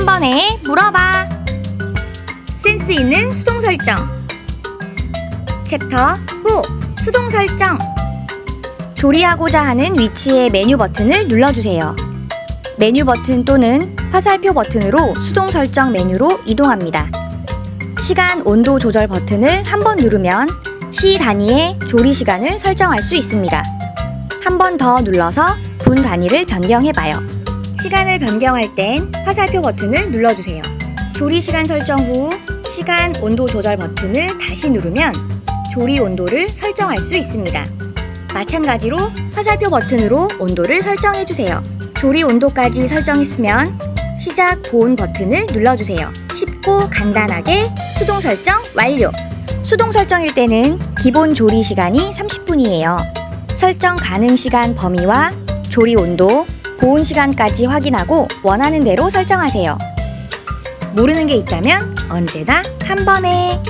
한 번에 물어봐. 센스 있는 수동 설정. 챕터 4 수동 설정. 조리하고자 하는 위치의 메뉴 버튼을 눌러주세요. 메뉴 버튼 또는 화살표 버튼으로 수동 설정 메뉴로 이동합니다. 시간 온도 조절 버튼을 한 번 누르면 시 단위의 조리 시간을 설정할 수 있습니다. 한 번 더 눌러서 분 단위를 변경해봐요. 시간을 변경할 땐 화살표 버튼을 눌러주세요. 조리 시간 설정 후 시간 온도 조절 버튼을 다시 누르면 조리 온도를 설정할 수 있습니다. 마찬가지로 화살표 버튼으로 온도를 설정해주세요. 조리 온도까지 설정했으면 시작 보온 버튼을 눌러주세요. 쉽고 간단하게 수동 설정 완료! 수동 설정일 때는 기본 조리 시간이 30분이에요. 설정 가능 시간 범위와 조리 온도, 보온 시간까지 확인하고 원하는 대로 설정하세요. 모르는 게 있다면 언제나 한 번에